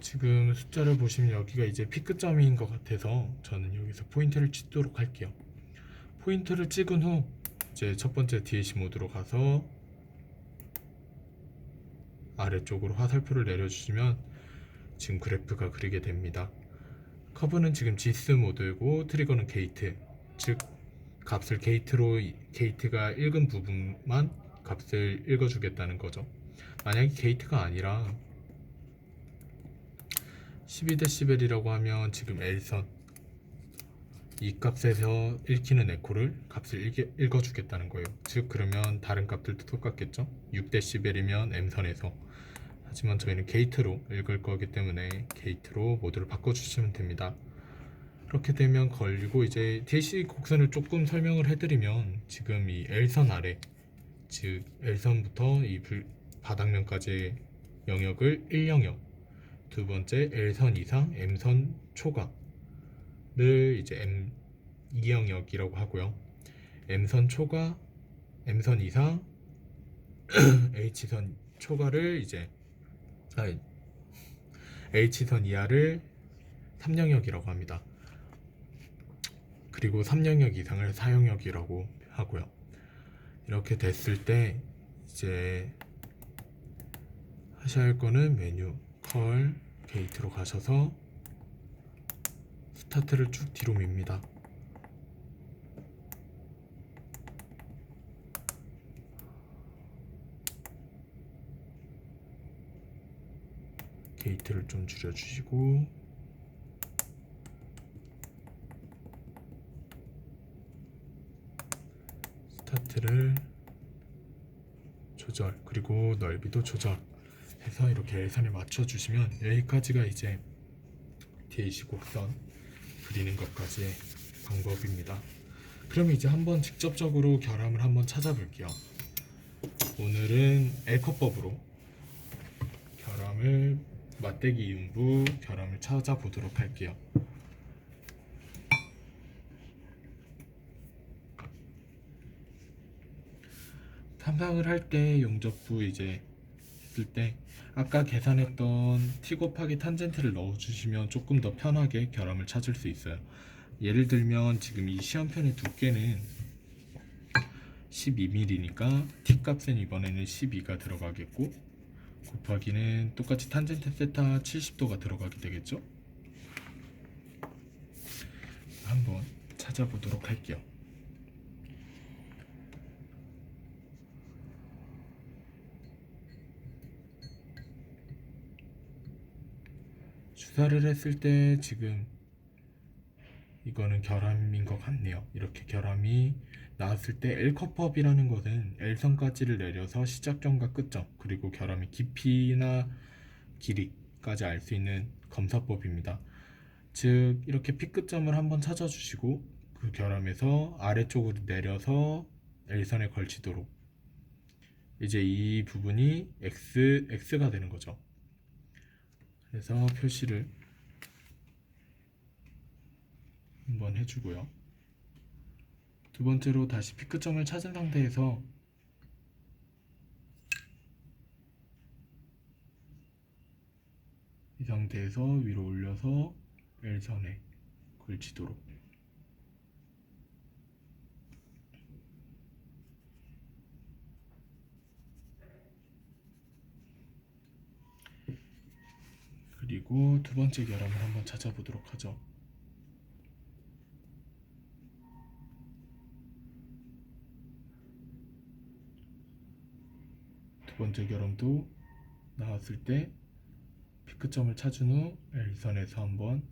지금 숫자를 보시면 여기가 이제 피크점인 것 같아서 저는 여기서 포인트를 찍도록 할게요. 포인트를 찍은 후 이제 첫 번째 DAC 모드로 가서 아래쪽으로 화살표를 내려주시면 지금 그래프가 그리게 됩니다. 커브는 지금 지스 모드이고 트리거는 게이트 즉 값을 게이트로 게이트가 읽은 부분만 값을 읽어주겠다는 거죠. 만약에 게이트가 아니라 12dB이라고 하면 지금 L선 이 값에서 읽히는 에코를 값을 읽, 읽어주겠다는 거예요. 즉 그러면 다른 값들도 똑같겠죠. 6dB이면 M선에서 하지만 저희는 게이트로 읽을 거기 때문에 게이트로 모드를 바꿔주시면 됩니다. 그렇게 되면 걸리고 이제 DC 곡선을 조금 설명을 해드리면 지금 이 L선 아래 즉 L선부터 이 불- 바닥면까지의 영역을 1영역 두 번째 L선 이상 M선 초과를 이제 M 2영역이라고 하고요. M선 초과, M선 이상, H선 초과를 이제 아니, H선 이하를 3영역이라고 합니다. 그리고 3영역 이상을 4영역이라고 하고요. 이렇게 됐을 때 이제 하셔야 할 거는 메뉴 컬 게이트로 가셔서 스타트를 쭉 뒤로 밉니다. 게이트를 좀 줄여주시고 스타트를 조절 그리고 넓이도 조절 해서 이렇게 예산에 맞춰주시면 여기까지가 이제 DAC 곡선 그리는 것까지의 방법입니다. 그럼 이제 한번 직접적으로 결함을 한번 찾아볼게요. 오늘은 L컷법으로 결함을 맞대기 인부 결함을 찾아보도록 할게요. 탐방을 할 때 용접부 이제 했을 때 아까 계산했던 t 곱하기 탄젠트를 넣어주시면 조금 더 편하게 결함을 찾을 수 있어요. 예를 들면 지금 이 시험편의 두께는 12mm니까 t 값은 이번에는 12가 들어가겠고 곱하기는 똑같이 탄젠트 세타 70도가 들어가게 되겠죠? 한번 찾아보도록 할게요. 주사를 했을 때 지금 이거는 결함인 것 같네요. 이렇게 결함이 나왔을 때 L컵법이라는 것은 L선까지를 내려서 시작점과 끝점 그리고 결함의 깊이나 길이까지 알 수 있는 검사법입니다. 즉 이렇게 P끝점을 한번 찾아주시고 그 결함에서 아래쪽으로 내려서 L선에 걸치도록 이제 이 부분이 X, X가 되는 거죠. 그래서 표시를 한번 해주고요. 두 번째로 다시 피크점을 찾은 상태에서 이 상태에서 위로 올려서 L선에 걸치도록 그리고 두 번째 결함을 한번 찾아보도록 하죠. 두 번째 결함도 나왔을 때 피크점을 찾은 후 L선에서 한번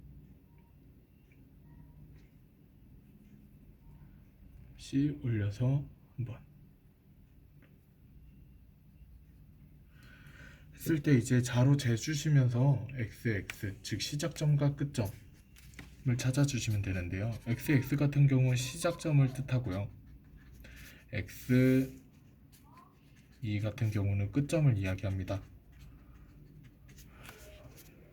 C 올려서 한번 했을 때 이제 자로 재주시면서 XX 즉 시작점과 끝점을 찾아주시면 되는데요. XX 같은 경우는 시작점을 뜻하고요. X 이 같은 경우는 끝점을 이야기합니다.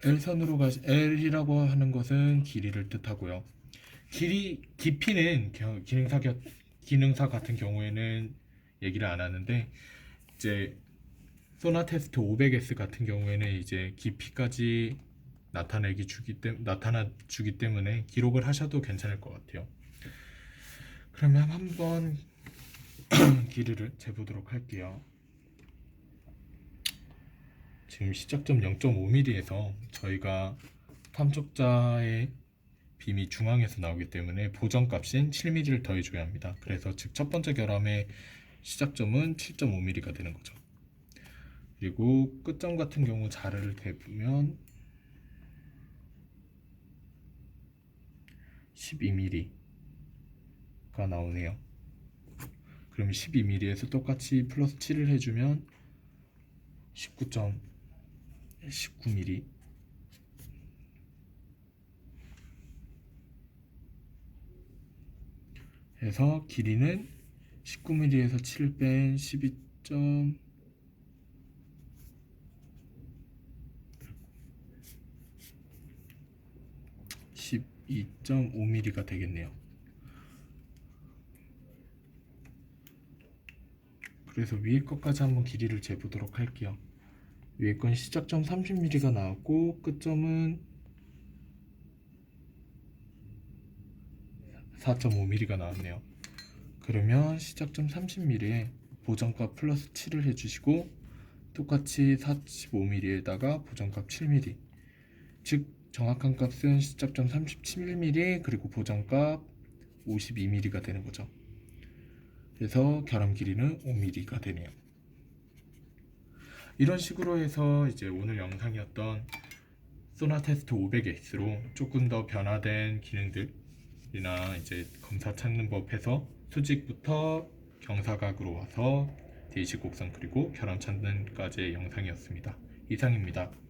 L선으로 가시 L이라고 하는 것은 길이를 뜻하고요. 길이 깊이는 겨- 기능사 겨, 기능사 같은 경우에는 얘기를 안 하는데 이제 소나 테스트 500S 같은 경우에는 이제 깊이까지 나타내기 주기 때 나타나 주기 때문에 기록을 하셔도 괜찮을 것 같아요. 그러면 한번 길이를 재보도록 할게요. 지금 시작점 0.5mm에서 저희가 탐촉자의 빔이 중앙에서 나오기 때문에 보정값인 7mm를 더해줘야 합니다. 그래서 즉 첫 번째 결함의 시작점은 7.5mm가 되는 거죠. 그리고 끝점 같은 경우 자를 대보면 12mm가 나오네요. 그러면 12mm에서 똑같이 플러스 7을 해주면 19.19mm 해서 길이는 19mm에서 7 뺀 12. 12.5mm가 되겠네요. 그래서 위에 것까지 한번 길이를 재보도록 할게요. 위에 건 시작점 30mm가 나왔고 끝점은 4.5mm가 나왔네요. 그러면 시작점 30mm에 보정값 플러스 7을 해주시고 똑같이 45mm에다가 보정값 7mm 즉 정확한 값은 시작점 37mm 그리고 보정값 52mm가 되는 거죠. 그래서 결함 길이는 5mm가 되네요. 이런 식으로 해서 이제 오늘 영상이었던 소나 테스트 500X로 조금 더 변화된 기능들이나 이제 검사 찾는 법에서 수직부터 경사각으로 와서 대시 곡선 그리고 결함 찾는까지의 영상이었습니다. 이상입니다.